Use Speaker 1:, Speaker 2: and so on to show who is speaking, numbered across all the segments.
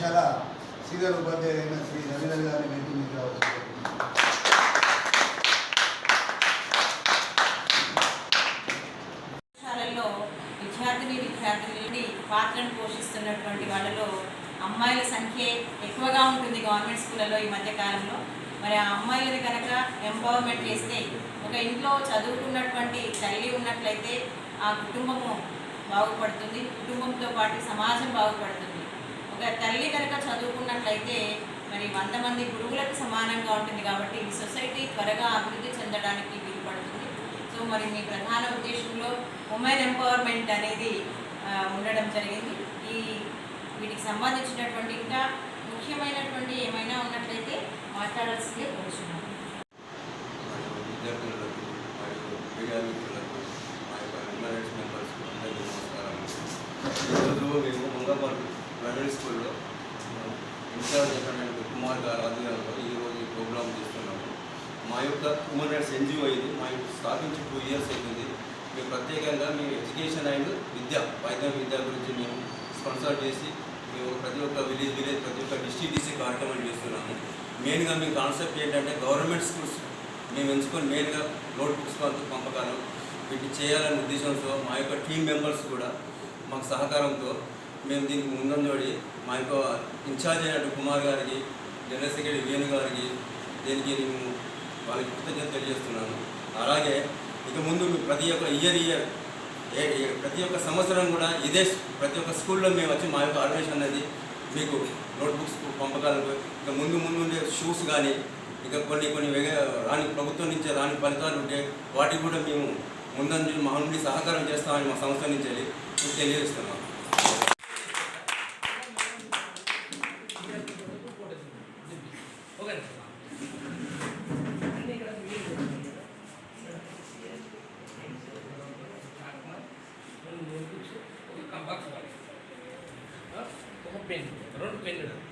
Speaker 1: Senior ఉపాధ్యాయులు అయిన శ్రీ రవీంద్ర గారిని వేదిక మీకు రావాల్సింది
Speaker 2: విద్యార్థిని విద్యార్థిని పాత్రను పోషిస్తున్నటువంటి వాళ్ళలో అమ్మాయిల సంఖ్య ఎక్కువగా ఉంటుంది గవర్నమెంట్ స్కూళ్ళలో ఈ మధ్య కాలంలో. మరి ఆ అమ్మాయిలని కనుక ఎంపవర్మెంట్ చేస్తే ఒక ఇంట్లో చదువుకున్నటువంటి తల్లి ఉన్నట్లయితే ఆ కుటుంబము బాగుపడుతుంది కుటుంబంతో పాటు సమాజం బాగుపడుతుంది. తల్లి కనుక చదువుకున్నట్లయితే మరి వంద మంది గురువులకు సమానంగా ఉంటుంది కాబట్టి సొసైటీ త్వరగా అభివృద్ధి చెందడానికి వీలు పడుతుంది సో మరి మీ ప్రధాన ఉద్దేశంలో ఉమెన్ ఎంపవర్మెంట్ అనేది ఉండడం జరిగింది. ఈ వీటికి సంబంధించినటువంటి ఇంకా ముఖ్యమైనటువంటి ఏమైనా ఉన్నట్లయితే మాట్లాడాల్సిందే కోరుచున్నాను.
Speaker 3: ఈరోజు మేము మంగళవారం ప్రైమరీ స్కూల్లో ఇన్ఛార్జ్ అయినటువంటి కుమార్ గారు ఆధ్వర్యంలో ఈరోజు ఈ ప్రోగ్రామ్ చేస్తున్నాము. మా యొక్క హ్యూమన్ రైట్స్ ఎన్జిఓ ఇది మా యొక్క స్థాపించి టూ ఇయర్స్ అవుతుంది మేము ప్రత్యేకంగా మేము ఎడ్యుకేషన్ అండ్ విద్య వైద్య విద్య గురించి మేము స్పాన్సర్ చేసి మేము ప్రతి ఒక్క విలేజ్ విలేజ్ ప్రతి ఒక్క డిస్ట్రిక్ట్ డిస్ట్రిక్ట్ కార్యక్రమాలు చేస్తున్నాము. మెయిన్గా మీ కాన్సెప్ట్ ఏంటంటే గవర్నమెంట్ స్కూల్స్ మేము ఎంచుకొని మెయిన్గా నోట్ బుక్స్ పంపకాలు. వీటిని చేయాలనే ఉద్దేశంతో మా యొక్క టీం మెంబర్స్ కూడా మాకు సహకారంతో మేము దీనికి ముందంజోడి మా యొక్క ఇన్ఛార్జ్ అయినట్టు కుమార్ గారికి జనరల్ సెక్రటరీ వేణు గారికి దీనికి నేను వాళ్ళకి కృతజ్ఞత తెలియజేస్తున్నాను. అలాగే ఇక ముందు ప్రతి ఒక్క ఇయర్ ఇయర్ ఏ- ప్రతి ఒక్క సంవత్సరం కూడా ఇదే ప్రతి ఒక్క స్కూల్లో మేము వచ్చి మా యొక్క ఆర్గనైజేషన్ అనేది మీకు నోట్బుక్స్ పంపగలరు ఇక ముందు ముందు ఉండే షూస్ కానీ ఇక కొన్ని కొన్ని రాని ప్రభుత్వం నుంచి రాని ఫలితాలు ఉంటే వాటికి కూడా మేము ముందంజు మా నుండి సహకారం చేస్తామని మా సంస్థ నుంచి తెలియజేస్తున్నాం.
Speaker 4: ఒక పెన్ రెండు పెన్నులు.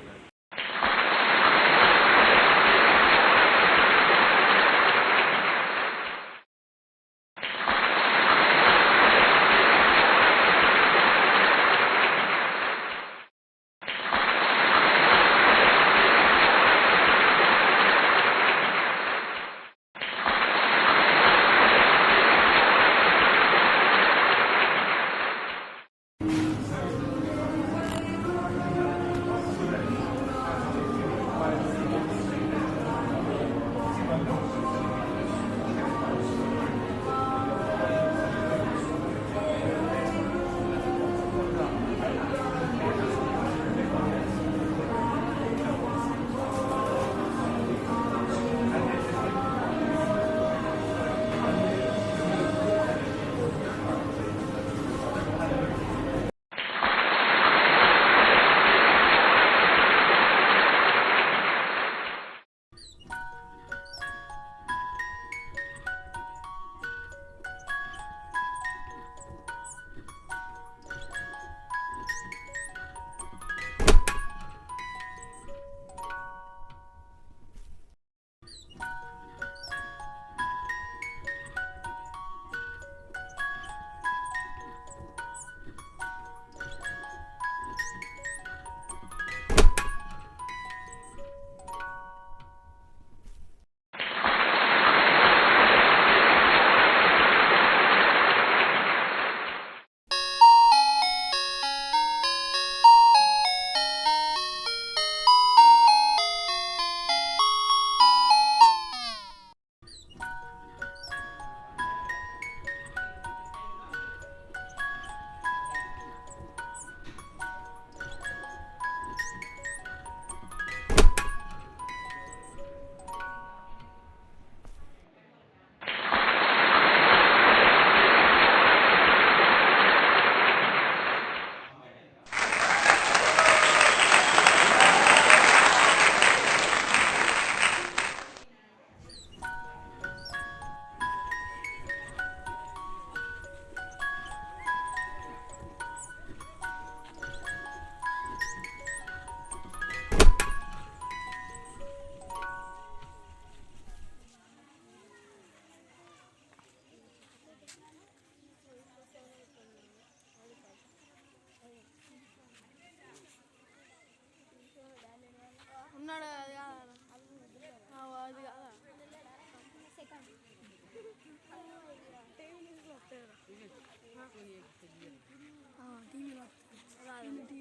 Speaker 5: TV TV